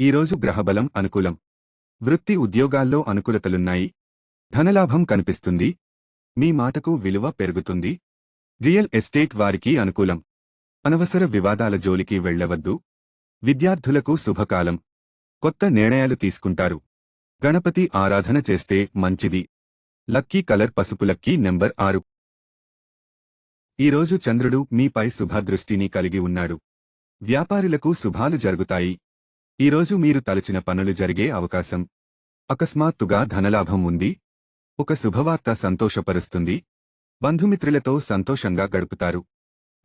ఈరోజు గ్రహబలం అనుకూలం. వృత్తి ఉద్యోగాల్లో అనుకూలతలున్నాయి. ధనలాభం కనిపిస్తుంది. మీ మాటకు విలువ పెరుగుతుంది. రియల్ ఎస్టేట్ వారికి అనుకూలం. అనవసర వివాదాల జోలికి వెళ్ళవద్దు విద్యార్థులకు శుభకాలం. కొత్త నిర్ణయాలు తీసుకుంటారు. గణపతి ఆరాధన చేస్తే మంచిది. లక్కీ కలర్ పసుపు లక్కీ నెంబర్ ఆరు. ఈరోజు చంద్రుడు మీపై శుభదృష్టిని కలిగి ఉన్నాడు. వ్యాపారులకు శుభాలు జరుగుతాయి. ఈరోజు మీరు తలచిన పనులు జరిగే అవకాశం. అకస్మాత్తుగా ధనలాభం ఉంది. ఒక శుభవార్త సంతోషపరుస్తుంది. బంధుమిత్రులతో సంతోషంగా గడుపుతారు.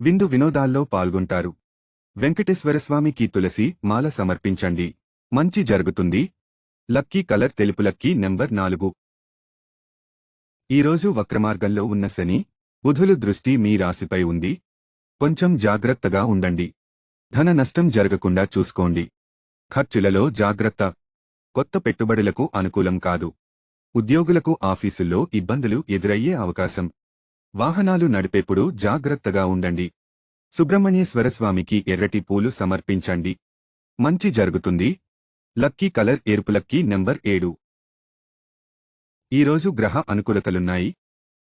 విందు వినోదాల్లో పాల్గొంటారు. వెంకటేశ్వరస్వామికి తులసి మాల సమర్పించండి. మంచి జరుగుతుంది. లక్కీ కలర్ తెలుపు లక్కీ నెంబర్ నాలుగు. ఈరోజు వక్రమార్గంలో ఉన్న శని బుధులు దృష్టి మీ రాశిపై ఉంది. కొంచెం జాగ్రత్తగా ఉండండి. ధన నష్టం జరగకుండా చూసుకోండి. ఖర్చులలో జాగ్రత్త. కొత్త పెట్టుబడులకు అనుకూలం కాదు. ఉద్యోగులకు ఆఫీసుల్లో ఇబ్బందులు ఎదురయ్యే అవకాశం. వాహనాలు నడిపేప్పుడు జాగ్రత్తగా ఉండండి. సుబ్రహ్మణ్యేశ్వరస్వామికి ఎర్రటి పూలు సమర్పించండి. మంచి జరుగుతుంది. లక్కీ కలర్ ఎరుపు లక్కీ నెంబర్ ఏడు. ఈరోజు గ్రహ అనుకూలతలున్నాయి.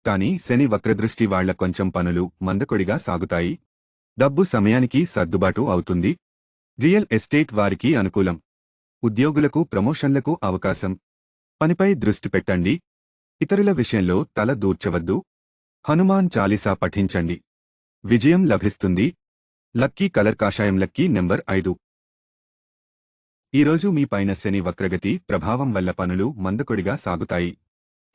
కాని శని వక్రదృష్టి వాళ్ళ కొంచెం పనులు మందకొడిగా సాగుతాయి. డబ్బు సమయానికి సర్దుబాటు అవుతుంది. రియల్ ఎస్టేట్ వారికి అనుకూలం. ఉద్యోగులకు ప్రమోషన్లకు అవకాశం. పనిపై దృష్టి పెట్టండి. ఇతరుల విషయంలో తల దూర్చవద్దు. హనుమాన్ చాలీసా పఠించండి. విజయం లభిస్తుంది. లక్కీ కలర్ కాషాయం లక్కీ నెంబర్ ఐదు. ఈరోజు మీ పైన శని వక్రగతి ప్రభావం వల్ల పనులు మందకొడిగా సాగుతాయి.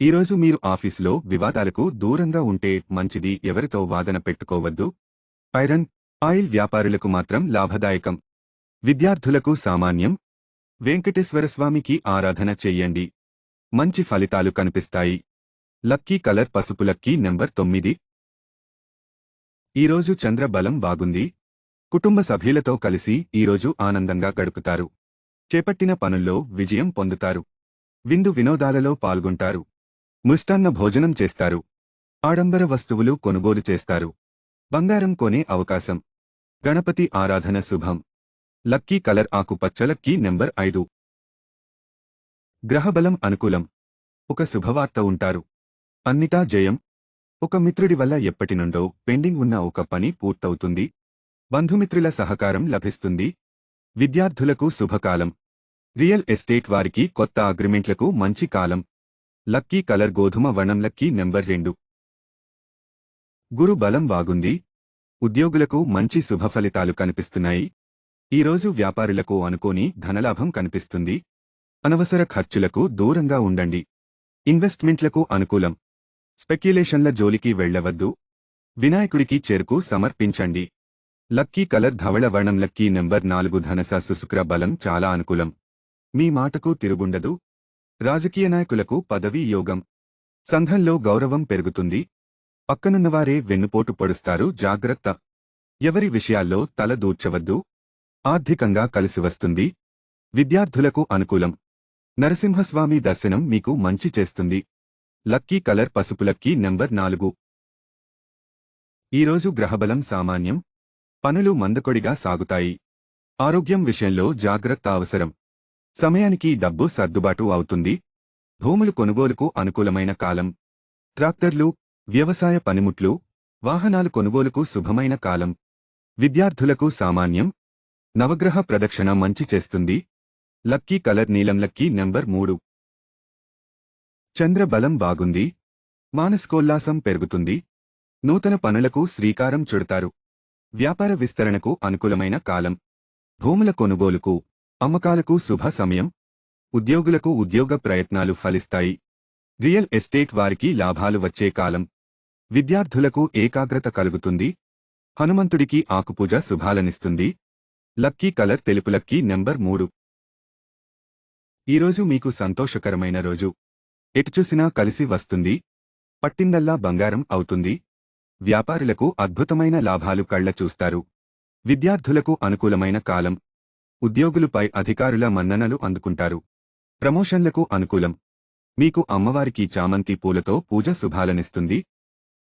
ఈరోజు మీరు ఆఫీసులో వివాదాలకు దూరంగా ఉంటే మంచిది. ఎవరితో వాదన పెట్టుకోవద్దు. ఐరన్ ఆయిల్ వ్యాపారులకు మాత్రం లాభదాయకం. విద్యార్థులకు సామాన్యం. వెంకటేశ్వరస్వామికి ఆరాధన చెయ్యండి మంచి ఫలితాలు కనిపిస్తాయి. లక్కీ కలర్ పసుపు లక్కీ నెంబర్ తొమ్మిది. ఈరోజు చంద్ర బలం బాగుంది. కుటుంబ సభ్యులతో కలిసి ఈరోజు ఆనందంగా గడుపుతారు. చేపట్టిన పనుల్లో విజయం పొందుతారు. విందు వినోదాలలో పాల్గొంటారు. మృష్టాన్న భోజనం చేస్తారు. ఆడంబర వస్తువులు కొనుగోలు చేస్తారు. బంగారం కొనే అవకాశం. గణపతి ఆరాధన శుభం. లక్కీ కలర్ ఆకుపచ్చ లక్కీ నెంబర్ ఐదు. గ్రహబలం అనుకూలం. ఒక శుభవార్త ఉంటారు. అన్నిటా జయం. ఒక మిత్రుడి వల్ల ఎప్పటినుండో పెండింగ్ ఉన్న ఒక పని పూర్తవుతుంది. బంధుమిత్రుల సహకారం లభిస్తుంది. విద్యార్థులకు శుభకాలం. రియల్ ఎస్టేట్ వారికి కొత్త అగ్రిమెంట్లకు మంచి కాలం. లక్కీ కలర్ గోధుమ వణం లక్కీ నెంబర్ రెండు. గురు బలం బాగుంది ఉద్యోగులకు మంచి శుభ ఫలితాలు కనిపిస్తున్నాయి. ఈరోజు వ్యాపారులకు అనుకోని ధనలాభం కనిపిస్తుంది. అనవసర ఖర్చులకు దూరంగా ఉండండి. ఇన్వెస్ట్మెంట్లకు అనుకూలం. స్పెక్యులేషన్ల జోలికి వెళ్ళవద్దు వినాయకుడికి చెరుకు సమర్పించండి. లక్కీ కలర్ ధవళ వర్ణం లక్కీ నెంబర్ నాలుగు ధనస సుశుక్ర బలం చాలా అనుకూలం. మీ మాటకు తిరుగుండదు. రాజకీయ నాయకులకు పదవీ యోగం. సంఘంలో గౌరవం పెరుగుతుంది. పక్కనున్నవారే వెన్నుపోటు పొడుస్తారు జాగ్రత్త. ఎవరి విషయాల్లో తల దూర్చవద్దు. ఆర్థికంగా కలిసి వస్తుంది. విద్యార్థులకు అనుకూలం. నరసింహస్వామి దర్శనం మీకు మంచి చేస్తుంది. లక్కీ కలర్ పసుపు లక్కీ నెంబర్ నాలుగు. ఈరోజు గ్రహబలం సామాన్యం. పనులు మందకొడిగా సాగుతాయి. ఆరోగ్యం విషయంలో జాగ్రత్త అవసరం. సమయానికి డబ్బు సర్దుబాటు అవుతుంది. భూములు కొనుగోలుకు అనుకూలమైన కాలం. ట్రాక్టర్లు వ్యవసాయ పనిముట్లు వాహనాలు కొనుగోలుకు శుభమైన కాలం. విద్యార్థులకు సామాన్యం. నవగ్రహ ప్రదక్షిణ మంచి చేస్తుంది. లక్కీ కలర్ నీలం లక్కీ నెంబర్ మూడు. చంద్రబలం బాగుంది. మానసికోల్లాసం పెరుగుతుంది. నూతన పనులకు శ్రీకారం చుడతారు. వ్యాపార విస్తరణకు అనుకూలమైన కాలం. భూముల కొనుగోలుకు అమ్మకాలకు శుభ సమయం. ఉద్యోగులకు ఉద్యోగ ప్రయత్నాలు ఫలిస్తాయి. రియల్ ఎస్టేట్ వారికి లాభాలు వచ్చే కాలం. విద్యార్థులకు ఏకాగ్రత కలుగుతుంది. హనుమంతుడికి ఆకుపూజ శుభాలనిస్తుంది. లక్కీ కలర్ తెలుపు లక్కీ నెంబర్ మూడు. ఈరోజు మీకు సంతోషకరమైన రోజు. ఎటు చూసినా కలిసి వస్తుంది. పట్టిందల్లా బంగారం అవుతుంది. వ్యాపారులకు అద్భుతమైన లాభాలు కళ్ళ చూస్తారు. విద్యార్థులకు అనుకూలమైన కాలం. ఉద్యోగులపై అధికారుల మన్ననలు అందుకుంటారు. ప్రమోషన్లకు అనుకూలం. మీకు అమ్మవారికి చామంతి పూలతో పూజ శుభాలనిస్తుంది.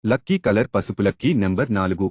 లక్కీ కలర్ పసుపు లక్కీ నెంబర్ నాలుగు.